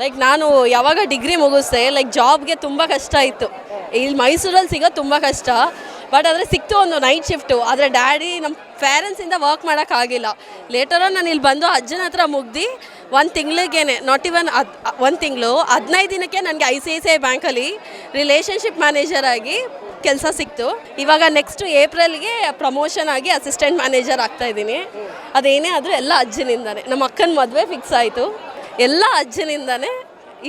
Like ನಾನು ಯಾವಾಗ degree ಮುಗಿಸ್ದೆ like ಜಾಬ್ಗೆ ತುಂಬ ಕಷ್ಟ ಇತ್ತು. ಇಲ್ಲಿ ಮೈಸೂರಲ್ಲಿ ಸಿಗೋದು ತುಂಬ ಕಷ್ಟ. ಬಟ್ ಆದರೆ ಸಿಕ್ತು ಒಂದು ನೈಟ್ ಶಿಫ್ಟು ಆದರೆ ಡ್ಯಾಡಿ ನಮ್ಮ ಪೇರೆಂಟ್ಸಿಂದ ವರ್ಕ್ ಮಾಡೋಕ್ಕಾಗಿಲ್ಲ ಲೇಟರ ನಾನು ಇಲ್ಲಿ ಬಂದು ಅಜ್ಜನ ಹತ್ರ ಮುಗ್ದು, ಒಂದು ತಿಂಗಳಿಗೇನೆ ನಾಟ್ ಇವನ್ ಅದು ಒಂದು ತಿಂಗಳು, ಹದಿನೈದು ದಿನಕ್ಕೆ ನನಗೆ I C I C I ಬ್ಯಾಂಕಲ್ಲಿ ರಿಲೇಷನ್ಶಿಪ್ ಮ್ಯಾನೇಜರ್ ಆಗಿ ಕೆಲಸ ಸಿಕ್ತು. ಇವಾಗ ನೆಕ್ಸ್ಟ್ ಏಪ್ರಿಲ್ಗೆ ಪ್ರಮೋಷನ್ ಆಗಿ ಅಸಿಸ್ಟೆಂಟ್ ಮ್ಯಾನೇಜರ್ ಆಗ್ತಾ ಇದ್ದೀನಿ. ಅದೇನೇ ಆದರೂ ಎಲ್ಲ ಅಜ್ಜನಿಂದಾನೆ. ನಮ್ಮ ಅಕ್ಕನ ಮದುವೆ ಫಿಕ್ಸ್ ಆಯಿತು. ಎಲ್ಲ ಅಜ್ಜನಿಂದಾನೇ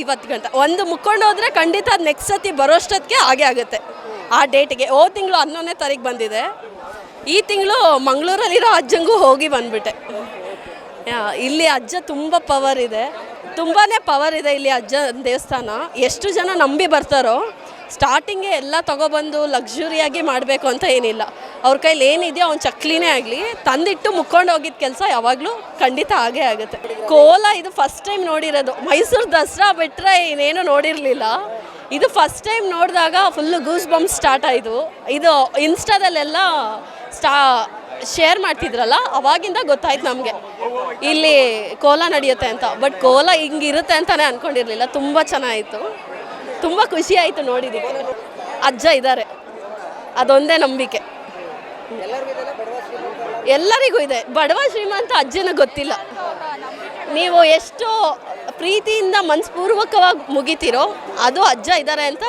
ಇವತ್ತು ಗಂಟ. ಒಂದು ಮುಕ್ಕೊಂಡು ಹೋದ್ರೆ ಖಂಡಿತ ನೆಕ್ಸ್ಟ್ ಸತಿ ಬರೋಷ್ಟೊತ್ತಿಗೆ ಹಾಗೆ ಆಗುತ್ತೆ. ಆ ಡೇಟಿಗೆ ಓ ತಿಂಗಳು ಹನ್ನೊಂದನೇ ತಾರೀಕು ಬಂದಿದೆ. ಈ ತಿಂಗಳು ಮಂಗಳೂರಲ್ಲಿರೋ ಅಜ್ಜಂಗೂ ಹೋಗಿ ಬಂದ್ಬಿಟ್ಟೆ. ಇಲ್ಲಿ ಅಜ್ಜ ತುಂಬ ಪವರ್ ಇದೆ. ತುಂಬಾ ಪವರ್ ಇದೆ ಇಲ್ಲಿ ಅಜ್ಜ ದೇವಸ್ಥಾನ. ಎಷ್ಟು ಜನ ನಂಬಿ ಬರ್ತಾರೋ ಸ್ಟಾರ್ಟಿಂಗೇ ಎಲ್ಲ ತಗೊಬಂದು ಲಕ್ಸುರಿಯಾಗಿ ಮಾಡಬೇಕು ಅಂತ ಏನಿಲ್ಲ. ಅವ್ರ ಕೈಲಿ ಏನಿದೆಯೋ ಅವ್ನು ಚಕ್ಲಿನೇ ಆಗಲಿ, ತಂದಿಟ್ಟು ಮುಕ್ಕೊಂಡು ಹೋಗಿದ್ದ ಕೆಲಸ ಯಾವಾಗಲೂ ಖಂಡಿತ ಆಗೇ ಆಗುತ್ತೆ. ಕೋಲ ಇದು ಫಸ್ಟ್ ಟೈಮ್ ನೋಡಿರೋದು. ಮೈಸೂರು ದಸರಾ ಬಿಟ್ಟರೆ ಇನ್ನೇನು ನೋಡಿರಲಿಲ್ಲ. ಇದು ಫಸ್ಟ್ ಟೈಮ್ ನೋಡಿದಾಗ ಫುಲ್ಲು ಗೂಸ್ ಬಂಪ್ ಸ್ಟಾರ್ಟ್ ಆಯಿತು. ಇದು ಇನ್ಸ್ಟಾದಲ್ಲೆಲ್ಲ ಸ್ಟಾ ಶೇರ್ ಮಾಡ್ತಿದ್ರಲ್ಲ, ಅವಾಗಿಂದ ಗೊತ್ತಾಯ್ತು ನಮಗೆ. ಇಲ್ಲಿ ಕೋಲ ನಡೆಯುತ್ತೆ ಅಂತ. ಬಟ್ ಕೋಲ ಹಿಂಗಿರುತ್ತೆ ಅಂತಲೇ ಅಂದ್ಕೊಂಡಿರಲಿಲ್ಲ ತುಂಬ ಚೆನ್ನಾಗಿತ್ತು. ತುಂಬ ಖುಷಿ ಆಯಿತು ನೋಡಿದ್ದೀವಿ ಅಜ್ಜ ಇದ್ದಾರೆ ಅದೊಂದೇ ನಂಬಿಕೆ. ಎಲ್ಲರಿಗೂ ಇದೆ ಬಡವ ಶ್ರೀಮಂತ ಅಜ್ಜನ ಗೊತ್ತಿಲ್ಲ. ನೀವು ಎಷ್ಟು ಪ್ರೀತಿಯಿಂದ ಮನಸ್ಪೂರ್ವಕವಾಗಿ ಮುಗಿತೀರೋ ಅದು ಅಜ್ಜ ಇದ್ದಾರೆ ಅಂತ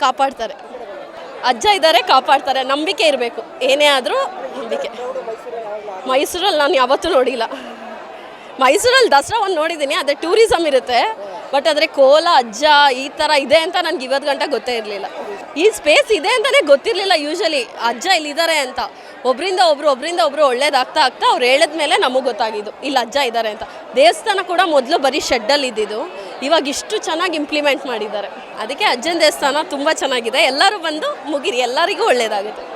ಕಾಪಾಡ್ತಾರೆ. ಅಜ್ಜ ಇದ್ದಾರೆ, ಕಾಪಾಡ್ತಾರೆ. ನಂಬಿಕೆ ಇರಬೇಕು. ಏನೇ ಆದರೂ ನಂಬಿಕೆ. ಮೈಸೂರಲ್ಲಿ ನಾನು ಯಾವತ್ತೂ ನೋಡಿಲ್ಲ. ಮೈಸೂರಲ್ಲಿ ದಸರಾ ಒಂದು ನೋಡಿದ್ದೀನಿ ಅದೇ ಟೂರಿಸಮ್ ಇರುತ್ತೆ. ಬಟ್ ಆದರೆ ಕೋಲ, ಅಜ್ಜ ಈ ಥರ ಇದೆ ಅಂತ ನನಗೆ ಇವತ್ತು ಗಂಟೆ ಗೊತ್ತೇ ಇರಲಿಲ್ಲ. ಈ ಸ್ಪೇಸ್ ಇದೆ ಅಂತಲೇ ಗೊತ್ತಿರಲಿಲ್ಲ ಯೂಶಲಿ ಅಜ್ಜ ಇಲ್ಲಿದ್ದಾರೆ ಅಂತ. ಒಬ್ಬರಿಂದ ಒಬ್ರು ಒಬ್ಬರಿಂದ ಒಬ್ರು ಒಳ್ಳೇದಾಗ್ತಾ ಆಗ್ತಾ ಅವ್ರು ಹೇಳಿದ ಮೇಲೆ ನಮಗೆ ಗೊತ್ತಾಗಿದ್ದು. ಇಲ್ಲಿ, ಅಜ್ಜ ಇದ್ದಾರೆ ಅಂತ. ದೇವಸ್ಥಾನ ಕೂಡ ಮೊದಲು ಬರೀ ಶೆಡ್ಡಲ್ಲಿ ಇದ್ದಿದ್ದು. ಇವಾಗ ಇಷ್ಟು ಚೆನ್ನಾಗಿ ಇಂಪ್ಲಿಮೆಂಟ್ ಮಾಡಿದ್ದಾರೆ. ಅದಕ್ಕೆ ಅಜ್ಜನ ದೇವಸ್ಥಾನ ತುಂಬ ಚೆನ್ನಾಗಿದೆ. ಎಲ್ಲರೂ ಬಂದು ಮುಗಿರಿ. ಎಲ್ಲರಿಗೂ ಒಳ್ಳೇದಾಗುತ್ತೆ.